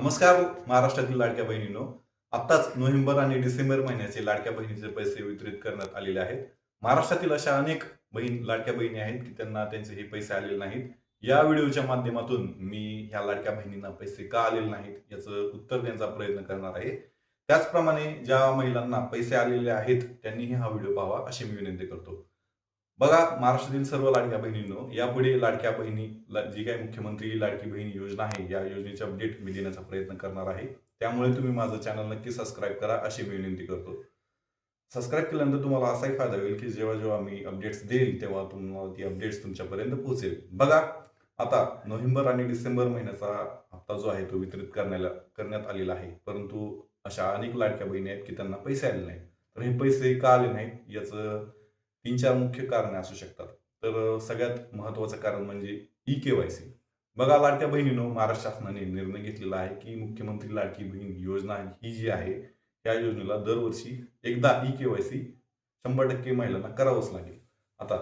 नमस्कार महाराष्ट्रातील लाडक्या बहिणींनो. आत्ताच नोव्हेंबर आणि डिसेंबर महिन्याचे लाडक्या बहिणीचे पैसे वितरित करण्यात आलेले आहेत. महाराष्ट्रातील अशा अनेक बहीण लाडक्या बहिणी आहेत की त्यांना त्यांचे हे पैसे आलेले नाहीत. या व्हिडिओच्या माध्यमातून मी ह्या लाडक्या बहिणींना पैसे का आलेले नाहीत याचं उत्तर देण्याचा प्रयत्न करणार आहे. त्याचप्रमाणे ज्या महिलांना पैसे आलेले आहेत त्यांनीही हा व्हिडिओ पाहावा अशी मी विनंती करतो. बघा महाराष्ट्रातील सर्व लाडक्या बहिणींनो यापुढे लाडक्या बहिणी जी काही मुख्यमंत्री लाडकी बहीण योजना आहे या योजनेचे अपडेट मी देण्याचा प्रयत्न करणार आहे. त्यामुळे तुम्ही माझं चॅनल नक्की सबस्क्राईब करा अशी मी विनंती करतो. सबस्क्राईब केल्यानंतर तुम्हाला असाही फायदा होईल की जेव्हा जेव्हा मी अपडेट्स देईल तेव्हा तुम्हाला ती अपडेट्स तुमच्यापर्यंत पोहोचेल. बघा आता नोव्हेंबर आणि डिसेंबर महिन्याचा हप्ता जो आहे तो वितरित करण्याला करण्यात आलेला आहे. परंतु अशा अनेक लाडक्या बहिणी आहेत की त्यांना पैसे आले नाहीत. तर हे पैसे का आले नाहीत? याचं तीन चार मुख्य कारणे असू शकतात. तर सगळ्यात महत्त्वाचं कारण म्हणजे ई के वाय सी. बघा लाडक्या बहिणीनं महाराष्ट्र शासनाने निर्णय घेतलेला आहे की मुख्यमंत्री लाडकी बहीण योजना ही जी आहे या योजनेला दरवर्षी एकदा ई के वाय सी शंभर टक्के महिलांना करावंच लागेल. आता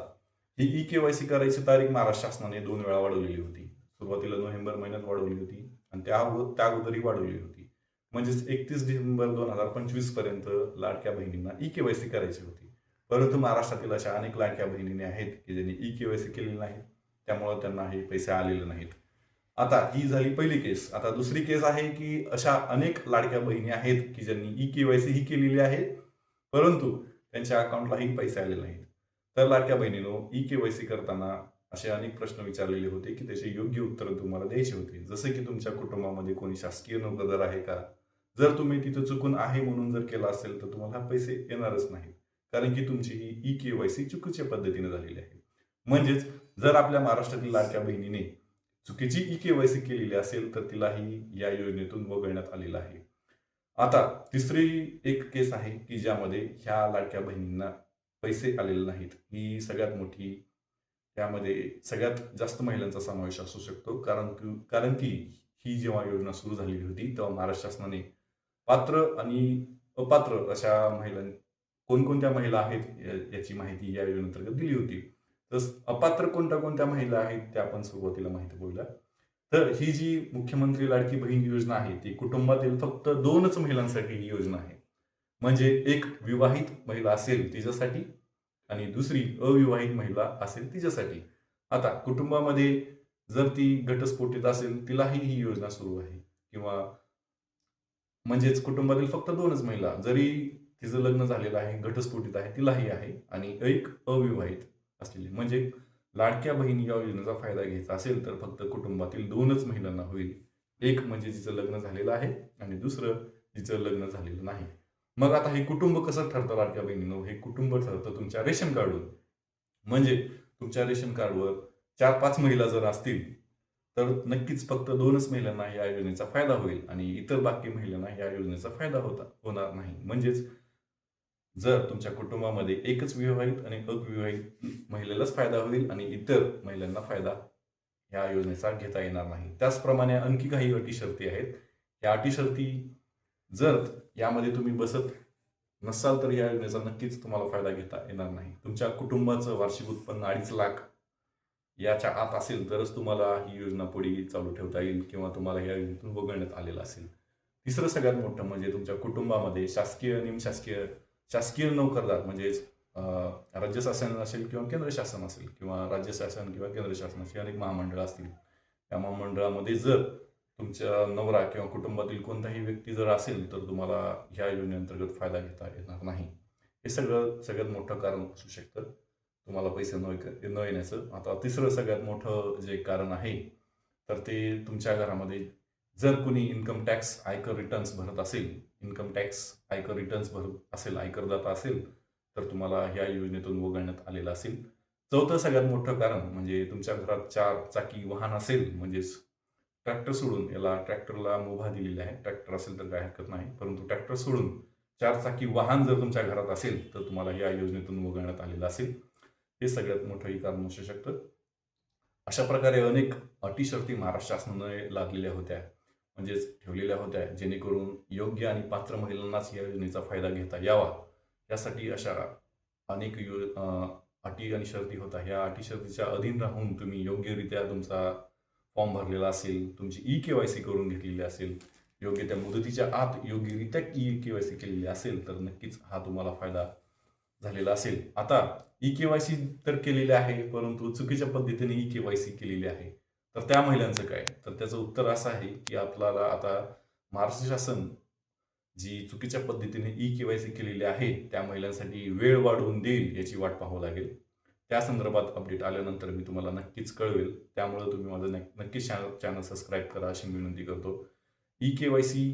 ही ई के वाय सी करायची तारीख महाराष्ट्र शासनाने दोन वेळा वाढवलेली होती. सुरुवातीला नोव्हेंबर महिन्यात वाढवली होती आणि त्या त्या अगोदरही वाढवली होती. म्हणजेच एकतीस डिसेंबर दोन हजार पंचवीसपर्यंत लाडक्या बहिणींना ई के वाय सी करायची होती. परंतु महाराष्ट्रातील अशा अनेक लाडक्या बहिणींनी आहेत की ज्यांनी ई केवायसी केलेली नाही त्यामुळं त्यांना हे पैसे आलेले नाहीत. आता ही झाली पहिली केस. आता दुसरी केस आहे की अशा अनेक लाडक्या बहिणी आहेत की ज्यांनी ई केवायसी ही केलेली आहे परंतु त्यांच्या अकाउंटलाही पैसे आलेले नाहीत. तर लाडक्या बहिणीनो ई केवायसी करताना असे अनेक प्रश्न विचारलेले होते की त्याचे योग्य उत्तर तुम्हाला द्यायचे होते. जसे की तुमच्या कुटुंबामध्ये कोणी शासकीय नोकरदार आहे का? जर तुम्ही तिथं चुकून आहे म्हणून जर केला असेल तर तुम्हाला पैसे येणारच नाहीत. कारण की तुमची ही ई के वाय सी चुकीच्या पद्धतीने झालेली आहे. म्हणजेच जर आपल्या महाराष्ट्रातील लाडक्या बहिणीने चुकीची ई के वाय सी केलेली असेल तर तिलाही या योजनेतून वगळण्यात आलेलं आहे. आता तिसरी एक केस आहे की ज्यामध्ये ह्या लाडक्या बहिणींना पैसे आलेले नाहीत. ही सगळ्यात मोठी त्यामध्ये सगळ्यात जास्त महिलांचा समावेश असू शकतो. कारण की कारण की ही जेव्हा योजना सुरू झालेली होती तेव्हा महाराष्ट्र शासनाने पात्र आणि अपात्र अशा महिलां कोणकोणत्या महिला आहेत याची माहिती या योजनेअंतर्गत दिली होती. तर अपात्र कोणत्या कोणत्या महिला आहेत त्या आपण सुरुवातीला माहिती बोलूया तर ही जी मुख्यमंत्री लाडकी बहीण योजना आहे ती कुटुंबातील फक्त दोनच महिलांसाठी ही योजना आहे. म्हणजे एक विवाहित महिला असेल तिच्यासाठी आणि दुसरी अविवाहित महिला असेल तिच्यासाठी. आता कुटुंबामध्ये जर ती घटस्फोटित असेल तिलाही ही योजना सुरू आहे. किंवा म्हणजेच कुटुंबातील फक्त दोनच महिला जरी तिचं लग्न झालेलं आहे घटस्फोटित आहे तिलाही आहे आणि एक अविवाहित असलेली. म्हणजे लाडक्या बहिणी या योजनेचा फायदा घ्यायचा असेल तर फक्त कुटुंबातील दोनच महिलांना होईल. एक म्हणजे जिचं लग्न झालेलं आहे आणि दुसरं जिचं लग्न झालेलं नाही. मग आता हे कुटुंब कसं ठरतं लाडक्या बहिणीनं? हे कुटुंब ठरतं तुमच्या रेशन कार्डवर. म्हणजे तुमच्या रेशन कार्डवर चार पाच महिला जर असतील तर नक्कीच फक्त दोनच महिलांना या योजनेचा फायदा होईल आणि इतर बाकी महिलांना या योजनेचा फायदा होता होणार नाही. म्हणजेच जर तुमच्या कुटुंबामध्ये एकच विवाहित आणि अविवाहित महिलेलाच फायदा होईल आणि इतर महिलांना फायदा या योजनेचा घेता येणार नाही. त्याचप्रमाणे आणखी काही अटी शर्ती आहेत. या अटी शर्ती जर यामध्ये तुम्ही बसत नसाल तर या योजनेचा नक्कीच तुम्हाला फायदा घेता येणार नाही. तुमच्या कुटुंबाचं वार्षिक उत्पन्न अडीच लाख याच्या आत असेल तरच तुम्हाला ही योजना पुढे चालू ठेवता येईल किंवा तुम्हाला या योजनेतून वगळण्यात आलेलं असेल. तिसरं सगळ्यात मोठं म्हणजे तुमच्या कुटुंबामध्ये शासकीय निमशासकीय शासकीय नोकरदार म्हणजेच राज्य शासन असेल किंवा केंद्र शासन असेल किंवा राज्य शासन किंवा केंद्र शासनाची अनेक महामंडळं असतील. त्या महामंडळामध्ये जर तुमच्या नवरा किंवा कुटुंबातील कोणताही व्यक्ती जर असेल तर तुम्हाला ह्या योजनेअंतर्गत फायदा घेता येणार नाही. हे सगळं सगळ्यात मोठं कारण असू शकतं. तुम्हाला पैसे न न येण्याचं. आता तिसरं सगळ्यात मोठं जे कारण आहे तर ते तुमच्या घरामध्ये जर कोणी इन्कम टॅक्स आयकर रिटर्न्स भरत असेल इन्कम टॅक्स आयकर रिटर्न्स भरत असेल आयकरदाता असेल तर तुम्हाला ह्या योजनेतून वगळण्यात आलेलं असेल. चौथं सगळ्यात मोठं कारण म्हणजे तुमच्या घरात चार चाकी वाहन असेल म्हणजेच ट्रॅक्टर सोडून याला ट्रॅक्टरला मुभा दिलेली आहे. ट्रॅक्टर असेल तर काय हरकत नाही परंतु ट्रॅक्टर सोडून चार चाकी वाहन जर तुमच्या घरात असेल तर तुम्हाला या योजनेतून वगळण्यात आलेलं असेल. हे सगळ्यात मोठंही कारण असू शकतं. अशा प्रकारे अनेक अटी शर्ती महाराष्ट्र शासनाने लादलेल्या होत्या. म्हणजेच ठेवलेल्या होत्या जेणेकरून योग्य आणि पात्र महिलांनाच या योजनेचा फायदा घेता यावा. यासाठी अशा अनेक यो अटी आणि शर्ती होता. ह्या अटी शर्तीच्या अधीन राहून तुम्ही योग्यरित्या तुमचा फॉर्म भरलेला असेल तुमची ई के वाय सी करून घेतलेली असेल योग्य त्या मुदतीच्या आत योग्यरित्या ई के वाय सी केलेली असेल तर नक्कीच हा तुम्हाला फायदा झालेला असेल. आता ई के वाय सी तर केलेली आहे परंतु चुकीच्या पद्धतीने ई के वाय सी केलेली आहे. तर त्या महिलांचं काय? तर त्याचं उत्तर असं आहे की आपल्याला आता महाराष्ट्र शासन जी चुकीच्या पद्धतीने ई के वाय सी केलेली आहे त्या महिलांसाठी वेळ वाढवून देईल याची वाट पाहावं लागेल. त्या संदर्भात अपडेट आल्यानंतर मी तुम्हाला नक्कीच कळवेल. त्यामुळे तुम्ही माझं नक्कीच चॅनल चॅनल सबस्क्राईब करा अशी विनंती करतो. ई के वाय सी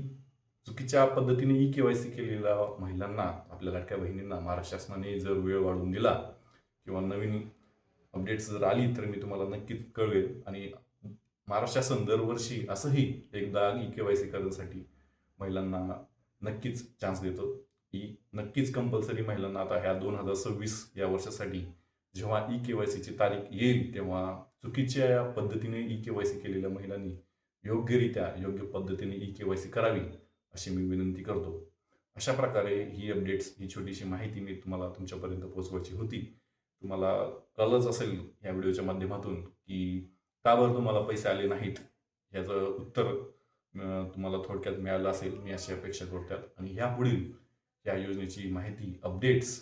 चुकीच्या पद्धतीने ई के वाय सी केलेल्या महिलांना आपल्या लाडक्या बहिणींना महाराष्ट्र शासनाने जर वेळ वाढवून दिला किंवा नवीन अपडेट्स जर आली तर मी तुम्हाला नक्कीच कळवेल. आणि महाराष्ट्र शासन दरवर्षी असंही एकदा ई के वाय सी करण्यासाठी महिलांना नक्कीच चान्स देतो. ही नक्कीच कंपल्सरी महिलांना आता ह्या दोन हजार सव्वीस या वर्षासाठी जेव्हा ई के वाय सीची तारीख येईल तेव्हा चुकीच्या पद्धतीने ई के वाय सी केलेल्या महिलांनी योग्यरित्या योग्य पद्धतीने ई के वाय सी करावी अशी मी विनंती करतो. अशा प्रकारे ही अपडेट्स ही छोटीशी माहिती मी तुम्हाला तुमच्यापर्यंत पोहोचवायची होती. तुम्हाला कळलंच असेल या व्हिडिओच्या माध्यमातून की का बरं तुम्हाला पैसे आले नाहीत? याचं उत्तर तुम्हाला थोडक्यात मिळालं असेल मी अशी अपेक्षा करतात आणि ह्यापुढील या योजनेची माहिती अपडेट्स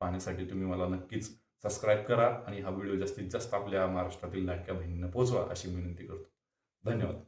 पाहण्यासाठी तुम्ही मला नक्कीच सबस्क्राईब करा आणि हा व्हिडिओ जास्तीत जास्त आपल्या महाराष्ट्रातील लाडक्या बहिणींना पोहोचवा अशी विनंती करतो. धन्यवाद.